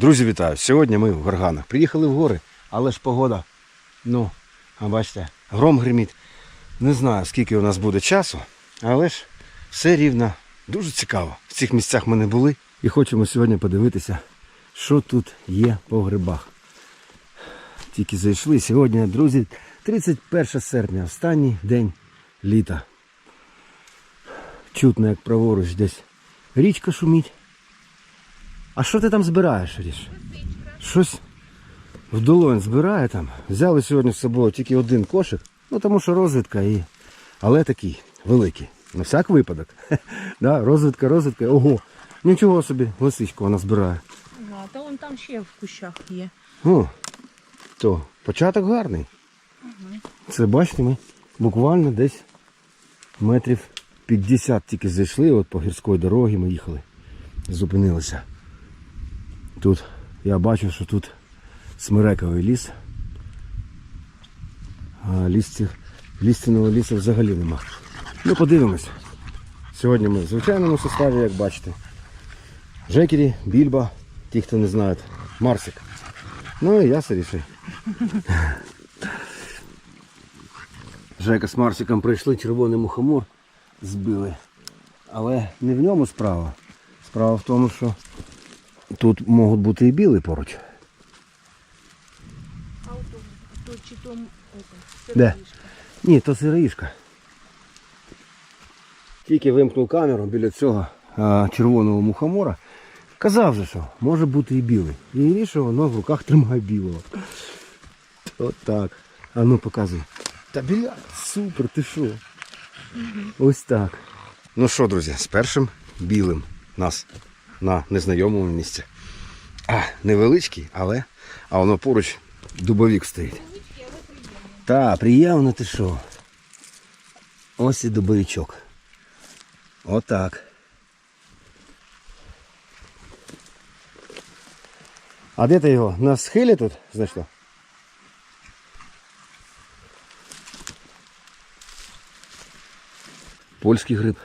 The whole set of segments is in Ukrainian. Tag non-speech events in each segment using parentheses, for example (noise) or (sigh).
Друзі, вітаю! Сьогодні ми в Горганах. Приїхали в гори, але ж погода. Ну, а бачите, гром гримить. Не знаю, скільки у нас буде часу, але ж все рівно дуже цікаво. В цих місцях ми не були і хочемо сьогодні подивитися, що тут є по грибах. Тільки зайшли. Сьогодні, друзі, 31 серпня, останній день літа. Чутно, як праворуч десь річка шумить. А що ти там збираєш, Ріш? Щось в долонь збирає там. Взяли сьогодні з собою тільки один кошик, ну тому що розвідка і. Але такий великий. На всяк випадок. (laughs) да, розвідка, розвідка. Ого. Нічого собі, лисичку вона збирає. А, та вон там ще в кущах є. О, то початок гарний. Це бачите, ми буквально десь метрів 50 тільки зайшли, от по гірської дорогі ми їхали. Зупинилися. Тут я бачу, що тут смирековий ліс. А лісців, лістяного лісу взагалі нема. Ну подивимось. Сьогодні ми в звичайному составі, як бачите. Жекері, більба, ті, хто не знають, Марсик. Ну і я Саріший. Жека з Марсиком прийшли, червоний мухомор збили. Але не в ньому справа. Справа в тому, що тут можуть бути і білі поруч. А от то чи то Де? сироїшка. Ні, то сироїшка. Тільки вимкнув камеру біля цього а, червоного мухомора. Казав же, що може бути і білий. І рішив, воно в руках тримає білого. От так. А ну показуй. Та біля, супер, ти що? Ось так. Ну що, друзі, з першим білим нас на незнайомому місці. А, невеличкий, але а воно поруч дубовік стоїть. Та, приємно ти що. Ось і дубовичок. Отак. А де ти його? На схилі тут знайшла? Польський гриб.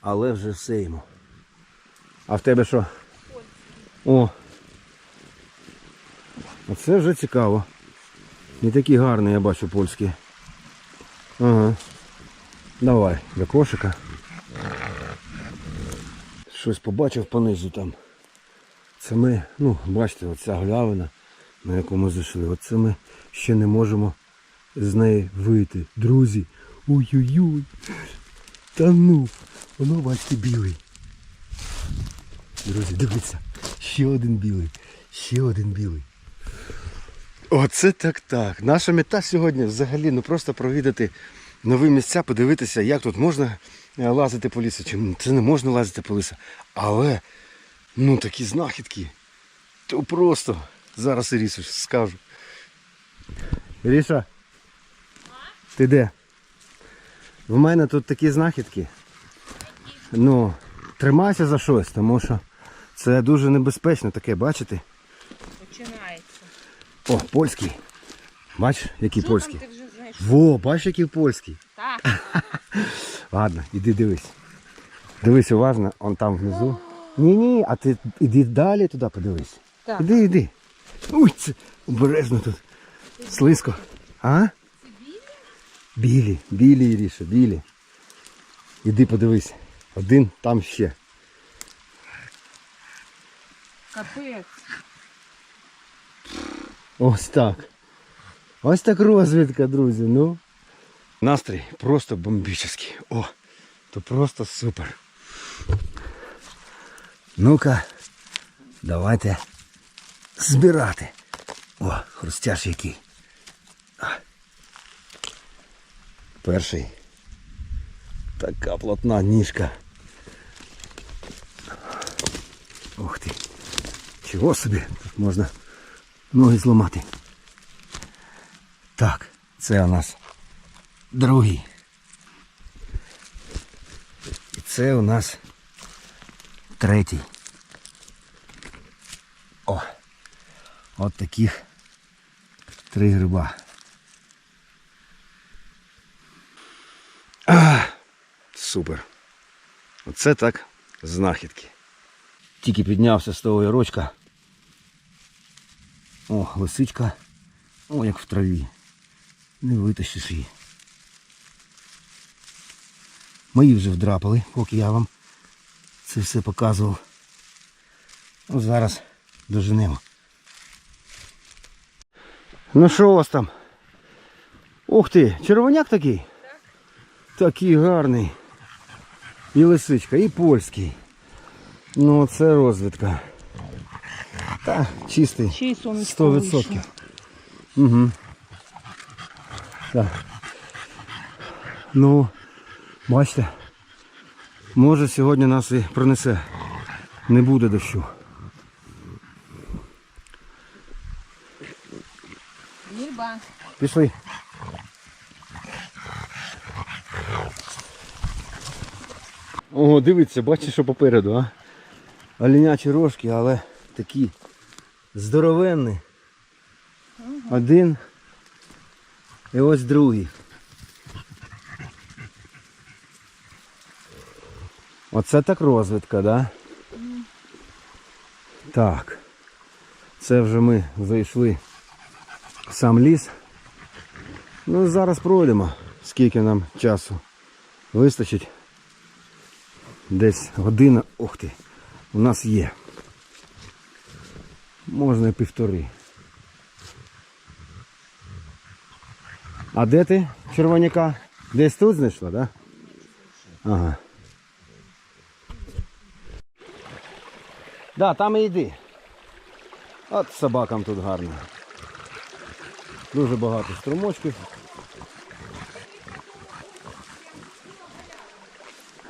Але вже все йому. А в тебе що? О. Оце вже цікаво. Не такі гарні, я бачу, польські. Ага. Давай, до кошика. Щось побачив понизу там. Це ми, ну, бачите, оця глявина, на яку ми зайшли. Оце ми ще не можемо з неї вийти. Друзі. Ой-ой-ой. Та ну, воно бачите білий. Друзі, дивіться. Ще один білий. Ще один білий. Оце так так. Наша мета сьогодні взагалі ну просто провідати нові місця, подивитися, як тут можна е, лазити по лісу, чи це не можна лазити по лісу. Але ну такі знахідки. То просто зараз Ірісу скажу. Іріша, ти де? В мене тут такі знахідки. Ну, тримайся за щось, тому що це дуже небезпечно таке, бачите? Починається. О, польський. Бач, який Що польський. там ти вже знаєш? Во, бач, який польський. Так. (laughs) Ладно, іди дивись. Дивись уважно, он там внизу. Ні, ні, а ти іди далі туди подивись. Так. Іди, іди. Уй, це обережно тут. Слизько. А? Білі, білі, Іріша, білі. Іди подивись. Один там ще. Капець. Ось так. Ось так розвідка, друзі. Ну. Настрій просто бомбічний. О, то просто супер. Ну-ка, давайте збирати. О, хрустяш який. А. Перший. Така плотна ніжка. Ух ти. Чого собі? Тут можна ноги зламати. Так, це у нас другий. І це у нас третій. О! От таких три гриба. А, супер. Оце так знахідки. Тільки піднявся з того ярочка, О, лисичка. О, як в траві. Не витащиш її. Мої вже вдрапали, поки я вам це все показував. Ну, зараз доженемо. Ну що у вас там? Ух ти, червоняк такий? Такий гарний. І лисичка, і польський. Ну це розвідка. Та, чистий. Чий сонечко 100%. вийшло? Угу. Так. Ну, бачите, може сьогодні нас і пронесе. Не буде дощу. Ніба. Пішли. О, дивіться, бачиш, що попереду, а? Оленячі рожки, але такі здоровенні. Один і ось другий. Оце так розвідка, да? Так. Це вже ми зайшли в сам ліс. Ну зараз пройдемо, скільки нам часу вистачить. Десь година, ух ти, у нас є. Можна і півтори. А де ти, червоняка? Десь тут знайшла, так? Да? Ага. Да, там і йди. От собакам тут гарно. Дуже багато струмочків.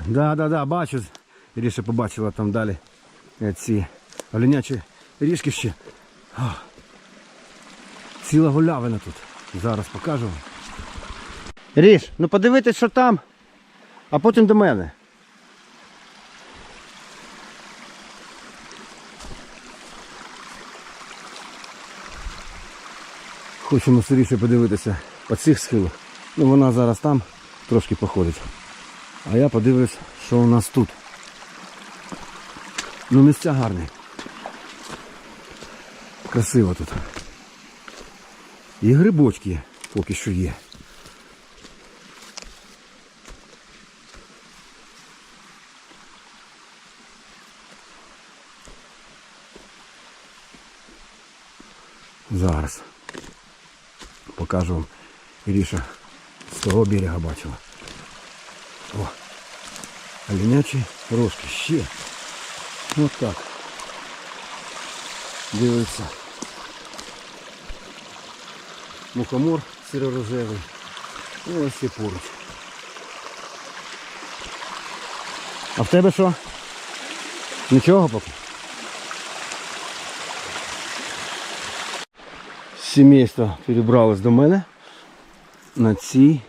Да, да, да, бачу. Іріша побачила там далі е, ці оленячі ріжки ще. Ціла гулявина тут. Зараз покажу. Ріш, ну подивитись, що там, а потім до мене. Хочемо сиріше подивитися по цих схилах. Ну вона зараз там трошки походить. А я подивлюсь, що у нас тут. Ну місця гарні. Красиво тут. І грибочки поки що є. Зараз покажу вам. Іріша з того берега бачила. О, оленячі рожки ще. Ось так. Дивиться. Мухомор сиро-рожевий. І ось ще поруч. А в тебе що? Нічого поки? Сімейство перебралось до мене на цей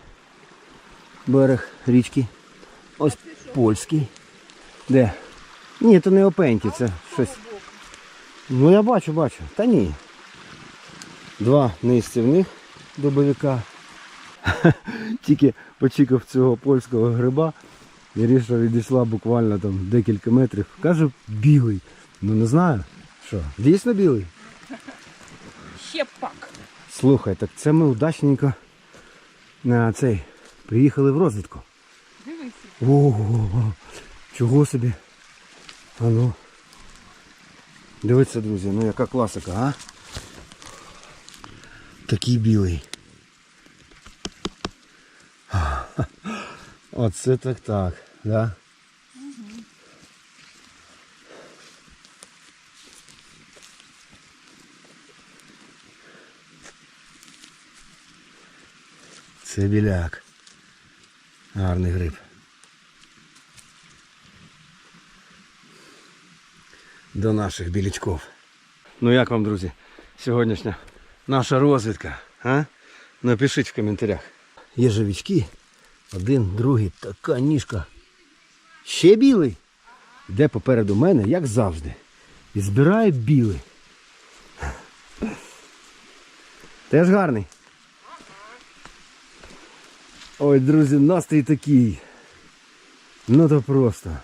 берег річки. Ось польський. Де? Ні, це не опеньки, це щось. Ну я бачу, бачу. Та ні. Два неїстівних добовика. (laughs) Тільки почекав цього польського гриба. Іріша відійшла буквально там декілька метрів. Каже, білий. Ну не знаю. Що, дійсно білий? Ще пак. Слухай, так це ми удачненько на цей приїхали в розвідку. Дивися. Ого, чого собі? А ну. Дивіться, друзі, ну яка класика, а? Такий білий. Оце так так, да? Це біляк. Гарний гриб. До наших білячков. Ну як вам, друзі, сьогоднішня Наша розвідка? А? Напишіть в коментарях. Є живічки. Один, другий, така ніжка. Ще білий. Йде попереду мене, як завжди. І збирає білий. Теж гарний. Ой, друзі, настрій такий. Ну то просто.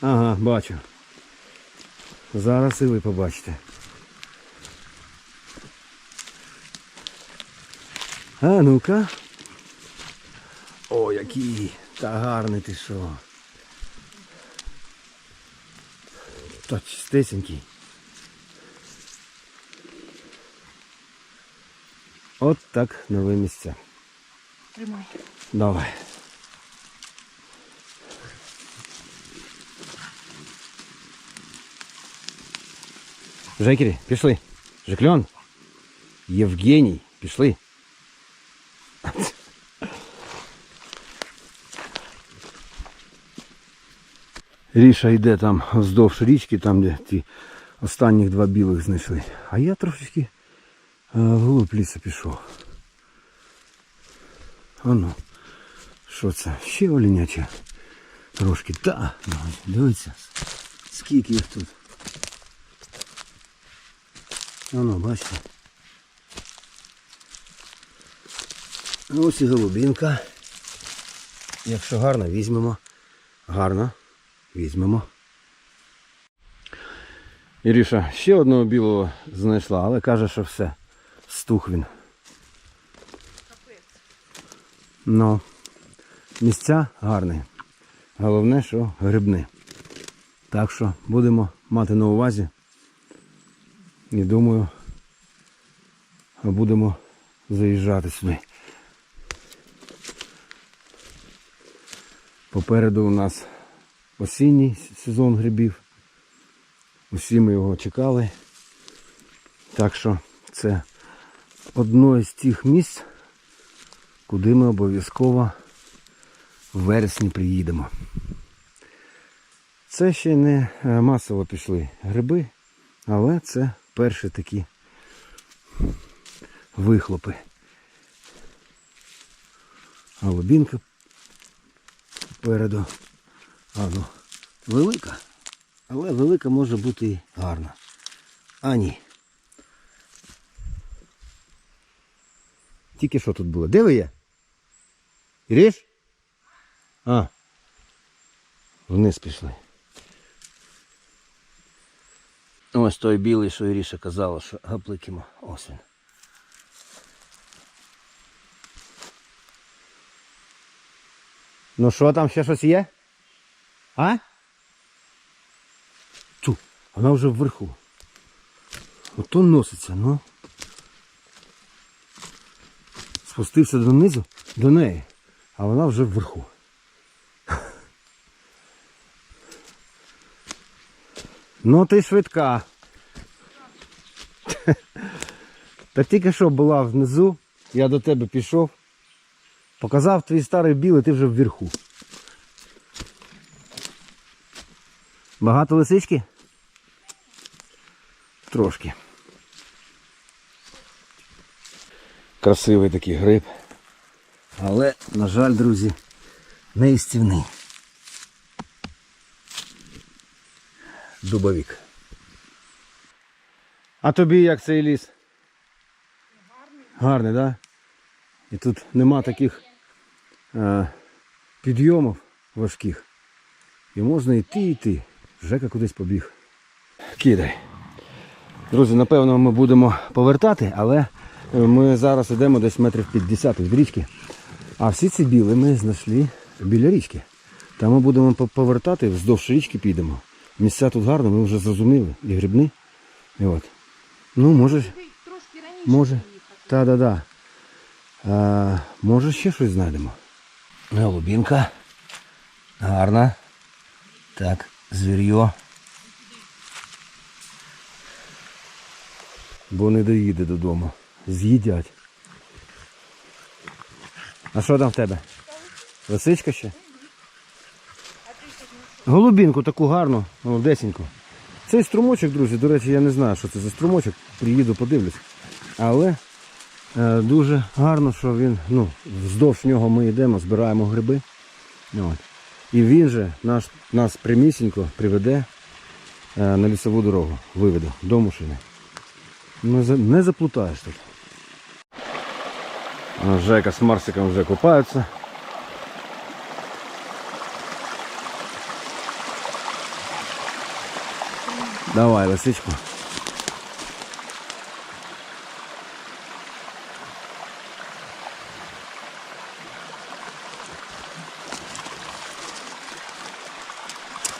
Ага, бачу. Зараз і ви побачите. А ну-ка. О, який. Та гарний ти що. Та чистесенький. От так нове місце. Тримай. Давай. Жекері, пішли. Жекльон. Євгеній, пішли. Ріша йде там вздовж річки, там де ті останніх два білих знайшли. А я трошечки е, вглуб лісу пішов. Ану. Що це? Ще оленяча? Трошки. Та, дивіться. Скільки їх тут. Ану, бачите. Ось і голубінка. Якщо гарно, візьмемо. Гарно. Візьмемо. Іріша ще одного білого знайшла, але каже, що все. Стух він. Ну, місця гарні. Головне, що грибні. Так що будемо мати на увазі. І думаю, будемо заїжджати сюди. Попереду у нас осінній сезон грибів. Усі ми його чекали. Так що це одно із тих місць, куди ми обов'язково в вересні приїдемо. Це ще не е, масово пішли гриби, але це перші такі вихлопи. Голубінка попереду. А, ну, велика, але велика може бути і гарна. А ні. Тільки що тут було? Де ви є? Іриш? А. Вниз пішли. Ось той білий, що Іріша казала, що гапликимо. Ось. Ну що там ще щось є? А? Ту, вона вже вверху. Ото носиться, ну. Спустився донизу до неї, а вона вже вверху. (laughs) Ну ти швидка. (laughs) Та тільки що була внизу, я до тебе пішов. Показав твій старий білий, ти вже вверху. Багато лисички? Трошки. Красивий такий гриб. Але, на жаль, друзі, не істівний. Дубовік. А тобі як цей ліс? Гарний, Гарний, так? Да? І тут нема таких е, підйомів важких. І можна йти йти. Жека кудись побіг. Кидай. Друзі, напевно, ми будемо повертати, але е, ми зараз йдемо десь метрів 50 від річки. А всі ці біли ми знайшли біля річки. Там ми будемо повертати, вздовж річки підемо. Місця тут гарно, ми вже зрозуміли. І грибні. І от. Ну, може, може. Та-да-да. А, може ще щось знайдемо. Голубінка. Гарна. Так, звір'йо. Бо не доїде додому. З'їдять. А що там в тебе? Лисичка ще? Голубінку таку гарну, молодесеньку. Цей струмочок, друзі, до речі, я не знаю, що це за струмочок. Приїду, подивлюсь. Але е, дуже гарно, що він, ну, вздовж нього ми йдемо, збираємо гриби. От. І він же наш, нас прямісінько приведе е, на лісову дорогу, виведе до машини. Не, не заплутаєш тут. Жека з Марсиком вже купаються. Давай, лисичку.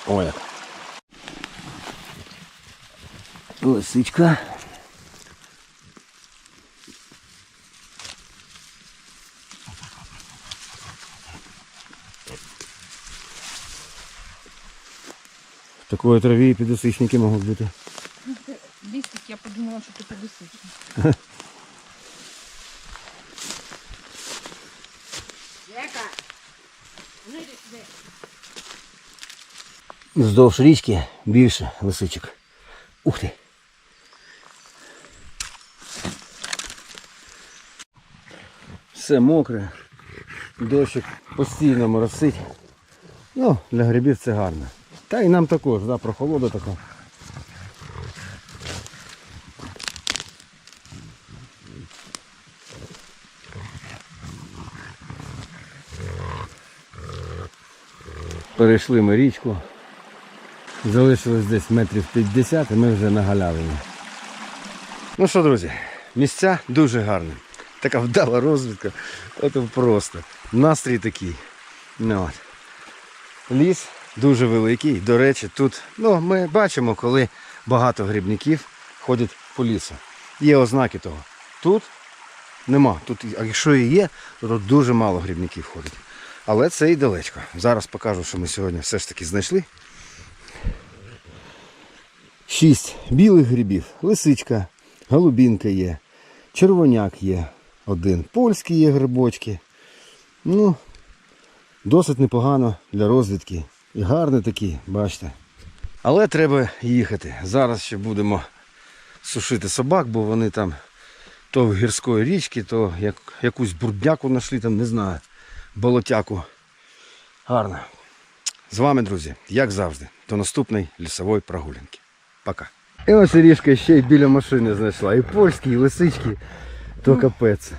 О, як. Лисичка. В такої траві і підосичники можуть бути. Листик, я подумала, что ты подусычный. (laughs) Вздовж річки більше лисичок. Ух ти. Все мокре. Дощик постійно моросить. Ну, для грибів це гарно. Та і нам також, да, прохолода така. Перейшли ми річку. Залишилось десь метрів 50 і ми вже на галявині. Ну що, друзі, місця дуже гарні. Така вдала розвідка. От просто. Настрій такий. Ну, от. Ліс дуже великий. До речі, тут ну, ми бачимо, коли багато грибників ходять по лісу. Є ознаки того. Тут нема. Тут, а якщо і є, то дуже мало грибників ходить. Але це і далечко. Зараз покажу, що ми сьогодні все ж таки знайшли. Шість білих грибів, лисичка, голубінка є, червоняк є один, польські є грибочки. Ну, досить непогано для розвідки. І гарні такі, бачите. Але треба їхати. Зараз ще будемо сушити собак, бо вони там то в гірської річки, то як, якусь брудняку знайшли, там, не знаю, болотяку. Гарно. З вами, друзі, як завжди, до наступної лісової прогулянки. Пока. І ось ріжка ще й біля машини знайшла. І польські, і лисички, то капець.